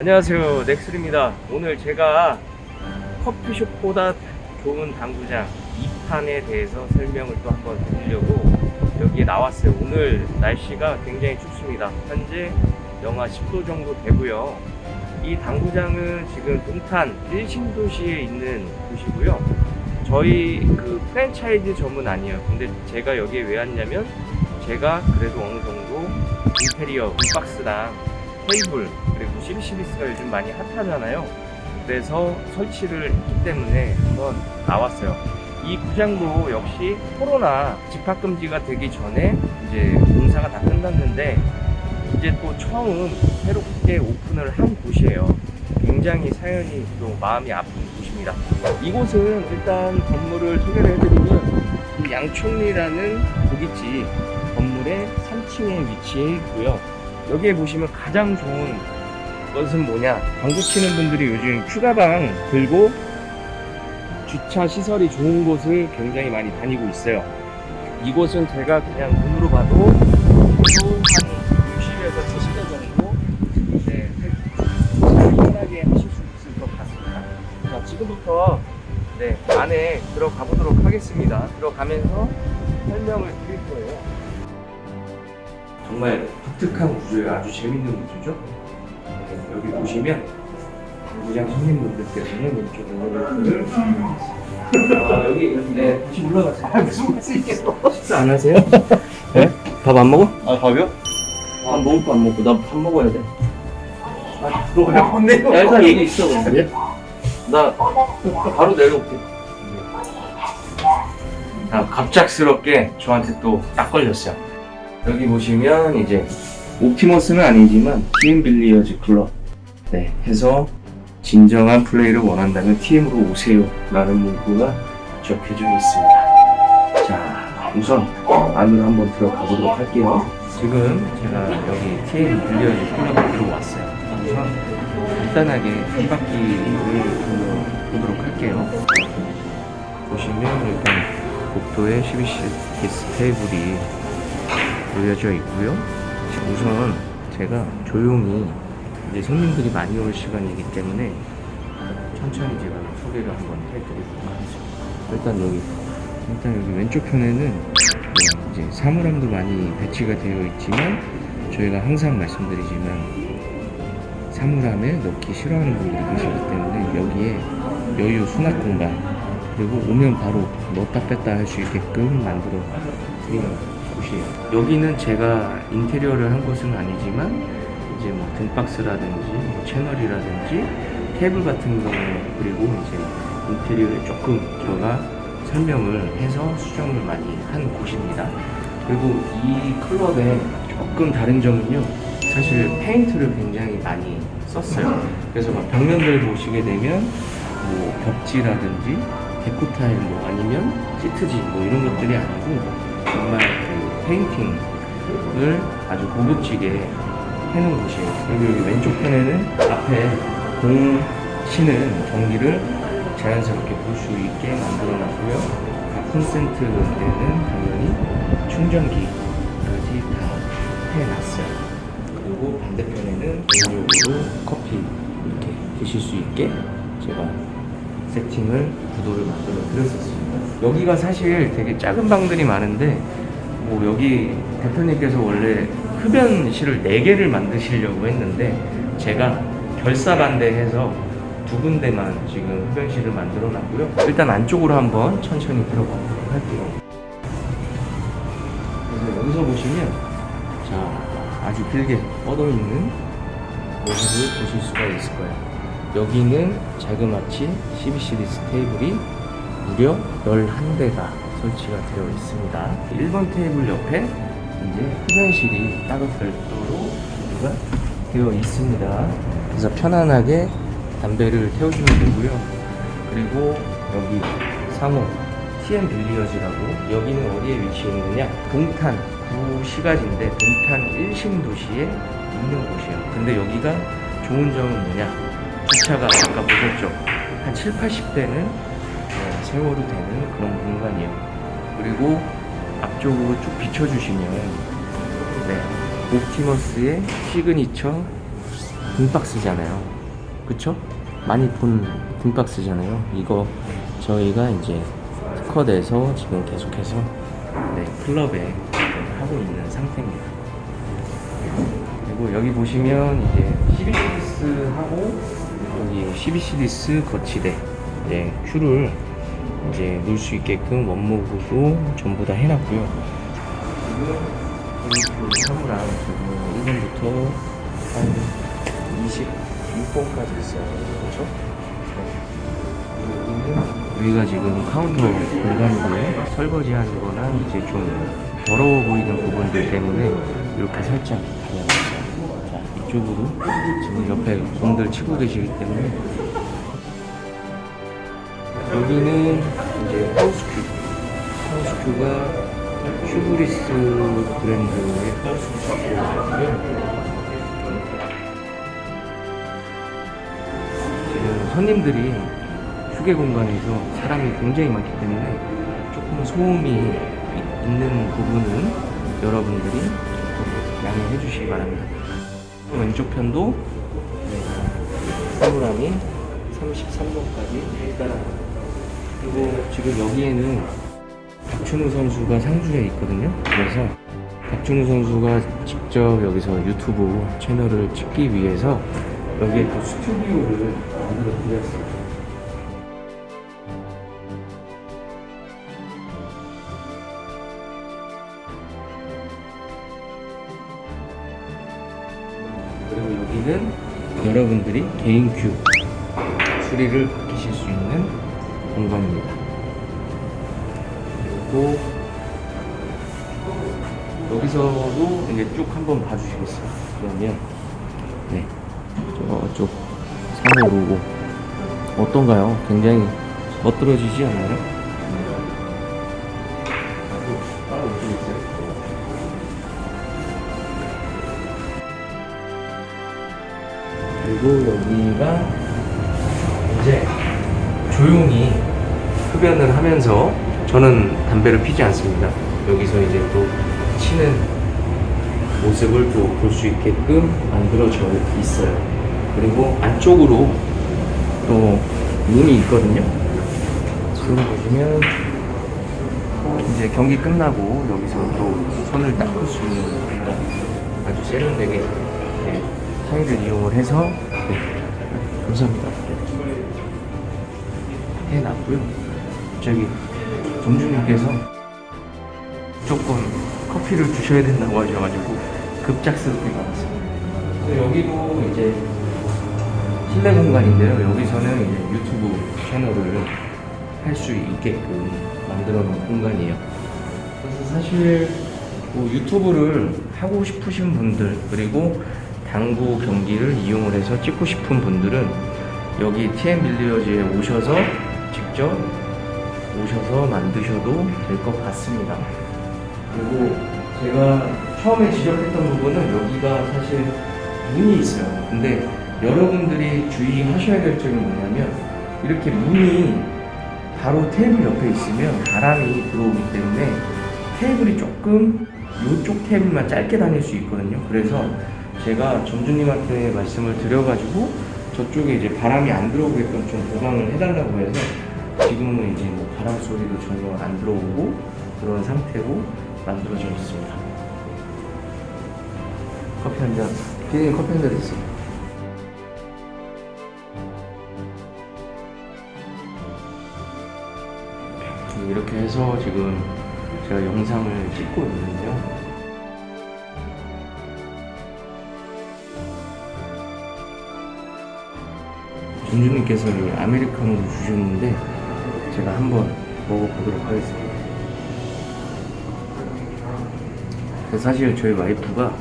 안녕하세요 넥슬입니다. 오늘 제가 커피숍보다 좋은 당구장 2판에 대해서 설명을 또 한번 드리려고 여기에 나왔어요. 오늘 날씨가 굉장히 춥습니다. 현재 영하 10도 정도 되고요. 이 당구장은 지금 동탄 일신도시에 있는 곳이고요. 저희 그 프랜차이즈 점은 아니에요. 근데 제가 여기에 왜 왔냐면 제가 그래도 어느 정도 인테리어 박스랑 테이블 그리고 CBCB스가 요즘 많이 핫하잖아요. 그래서 설치를 했기 때문에 한번 나왔어요. 이 구장도 역시 코로나 집합 금지가 되기 전에 이제 공사가 다 끝났는데 이제 또 처음 새롭게 오픈을 한 곳이에요. 굉장히 사연이 또 마음이 아픈 곳입니다. 이곳은 일단 건물을 소개를 해드리면 그 양촌리라는 고깃집 건물의 3층에 위치해 있고요. 여기에 보시면 가장 좋은 것은 뭐냐? 당구 치는 분들이 요즘 휴가방 들고 주차 시설이 좋은 곳을 굉장히 많이 다니고 있어요. 이곳은 제가 그냥 눈으로 봐도 한 60에서 70대 정도 네, 편하게 하실 수 있을 것 같습니다. 자 지금부터 네, 안에 들어가 보도록 하겠습니다. 들어가면서 설명을 드릴 거예요 정말 독특한 구조예요. 아주 재밌는 구조죠. 네, 여기 보시면 무장 손님분들께서는 이렇게 엘리베이터를 아, 여기 네 다시 올라가세요. 아, 무슨 말씀이겠어? 식사 안 하세요? 네? 밥 안 먹어? 아 밥이요? 밥 먹을 거 안 먹고 나 밥 먹어야 돼. 아 들어오냐 혼내요 야, 일단 여기 있어. 그럼. 나 바로 내려올게. 아, 갑작스럽게 저한테 또 딱 걸렸어요. 여기 보시면 이제 옵티머스는 아니지만 TM 빌리어즈 클럽 네, 해서 진정한 플레이를 원한다면 TM으로 오세요 라는 문구가 적혀져 있습니다. 자, 우선 안으로 한번 들어가 보도록 할게요. 지금 제가 여기 TM 빌리어즈 클럽에 들어왔어요. 우선 간단하게 한 바퀴를 보도록 할게요. 보시면 일단 복도에 12시 기스 테이블이 놓여져 있고요. 우선 제가 조용히 이제 손님들이 많이 올 시간이기 때문에 천천히 제가 소개를 한번 해드리도록 하겠습니다. 일단 여기 일단 여기 왼쪽 편에는 네, 이제 사물함도 많이 배치가 되어 있지만 저희가 항상 말씀드리지만 사물함에 넣기 싫어하는 분들이 계시기 때문에 여기에 여유 수납 공간 그리고 오면 바로 넣었다 뺐다 할 수 있게끔 만들어 드리는 곳이에요. 여기는 제가 인테리어를 한 곳은 아니지만 이제 뭐 등박스라든지 뭐 채널이라든지 테이블 같은 거 그리고 이제 인테리어에 조금 제가 설명을 해서 수정을 많이 한 곳입니다. 그리고 이 클럽의 조금 다른 점은요. 사실 페인트를 굉장히 많이 썼어요. 그래서 막 벽면들 보시게 되면 뭐 벽지라든지 데코 타일 뭐 아니면 시트지 뭐 이런 것들이 아니고 정말 그 페인팅을 아주 고급지게 해놓은 곳이에요. 그리고 여기 왼쪽 편에는 앞에 공 치는 전기를 자연스럽게 볼 수 있게 만들어놨고요. 각 콘센트에는 당연히 충전기까지 다 해놨어요. 그리고 반대편에는 개인적으로 커피 이렇게 드실 수 있게 제가 세팅을 구도를 만들어 드렸었습니다. 여기가 사실 되게 작은 방들이 많은데 뭐 여기 대표님께서 원래 흡연실을 4개를 만드시려고 했는데 제가 결사반대해서 두 군데만 지금 흡연실을 만들어 놨고요. 일단 안쪽으로 한번 천천히 들어가 보도록 할게요. 그래서 여기서 보시면 자 아주 길게 뻗어 있는 모습을 보실 수가 있을 거예요. 여기는 자그마치 CBCD스 테이블이 무려 11대가 설치가 되어 있습니다. 1번 테이블 옆에 이제 흡연실이 따로 별도로 준비가 되어 있습니다. 그래서 편안하게 담배를 태우시면 되고요. 그리고 여기 상호 TM 빌리어즈라고 여기는 어디에 위치해 있느냐? 동탄 구 시가지인데 동탄 1심 도시에 있는 곳이에요. 근데 여기가 좋은 점은 뭐냐? 주차가 아까 보셨죠? 한 7, 80대는 세워도 되는 그런 공간이에요. 그리고 앞쪽으로 쭉 비춰주시면 네, 옵티머스의 시그니처 빈박스잖아요. 그쵸? 많이 본 빈박스잖아요. 이거 저희가 이제 특허돼서 지금 계속해서 네, 클럽에 하고 있는 상태입니다. 그리고 여기 보시면 이제 12시리스 하고 여기 12시리스 거치대 이제 큐를 이제 놓을 수 있게끔 원목으로 전부 다 해놨고요. 지금 지금 1번부터 한 26번까지 있어요. 그렇죠? 여기가 지금 카운터 공간이고요. 설거지 하는 거나 이제 좀 더러워 보이는 부분들 때문에 이렇게 살짝 이쪽으로 지금 옆에 공들 치고 계시기 때문에 여기는 이제 하우스큐. 하우스큐가 큐브리스 브랜드의 하우스큐고요. 지금 손님들이 휴게 공간에서 사람이 굉장히 많기 때문에 조금 소음이 이- 있는 부분은 여러분들이 조금 양해해 주시기 바랍니다. 왼쪽 편도 사물함이 33번까지 있다라고 그리고 지금 여기에는 박준우 선수가 상주에 있거든요. 그래서 박준우 선수가 직접 여기서 유튜브 채널을 찍기 위해서 여기에 또 스튜디오를 만들어 드렸어요. 그리고 여기는 여러분들이 개인 큐 수리를 받으실 수 있는 공간입니다. 그리고 여기서도 이제 쭉 한번 봐주시겠어요? 그러면 네 저쪽 3호 로고 어떤가요? 굉장히 멋들어지지 않나요? 그리고 여기가 이제 조용히 흡연을 하면서 저는 담배를 피지 않습니다. 여기서 이제 또 치는 모습을 또 볼 수 있게끔 만들어져 있어요. 그리고 안쪽으로 또 문이 있거든요. 지금 보시면 이제 경기 끝나고 여기서 또 손을 닦을 수 있는 아주 세련되게 네, 타일을 이용을 해서 네, 감사합니다. 해놨고요. 저기 점주님께서 조금 커피를 주셔야 된다고 하셔가지고 급작스럽게. 그래서 여기도 이제 실내 공간인데요. 여기서는 이제 유튜브 채널을 할 수 있게끔 만들어 놓은 공간이에요. 그래서 사실 뭐 유튜브를 하고 싶으신 분들 그리고 당구 경기를 이용을 해서 찍고 싶은 분들은 여기 TM 빌리어즈에 오셔서 직접 오셔서 만드셔도 될 것 같습니다. 그리고 제가 처음에 지적했던 부분은 여기가 사실 문이 있어요. 근데 여러분들이 주의하셔야 될 점이 뭐냐면 이렇게 문이 바로 테이블 옆에 있으면 바람이 들어오기 때문에 테이블이 조금 이쪽 테이블만 짧게 다닐 수 있거든요. 그래서 제가 점주님한테 말씀을 드려가지고 저쪽에 이제 바람이 안 들어오게끔 좀 보강을 해달라고 해서 지금은 이제 뭐 바람 소리도 전혀 안 들어오고 그런 상태로 만들어져 있습니다. 커피 한 잔. 피디님 커피 한 잔 드세요. 이렇게 해서 지금 제가 영상을 찍고 있는데요. 전주님께서 이 아메리카노를 주셨는데 제가 한번 먹어보도록 하겠습니다. 사실 저희 와이프가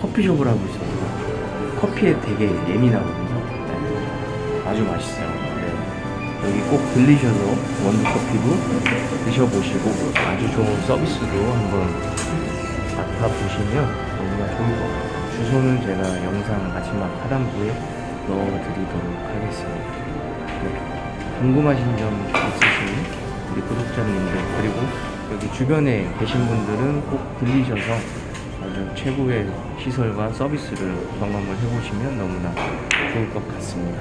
커피숍을 하고 있어서 커피에 되게 예민하거든요. 네. 아주 맛있어요. 네. 여기 꼭 들리셔서 원두커피도 드셔보시고 아주 좋은 서비스도 한번 맡아보시면 너무나 좋을 것 같아요. 주소는 제가 영상 마지막 하단부에 넣어드리도록 하겠습니다. 네. 궁금하신 점 있으신 우리 구독자님들 그리고 여기 주변에 계신 분들은 꼭 들리셔서 아주 최고의 시설과 서비스를 경험을 해보시면 너무나 좋을 것 같습니다.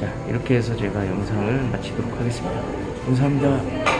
자, 이렇게 해서 제가 영상을 마치도록 하겠습니다. 감사합니다.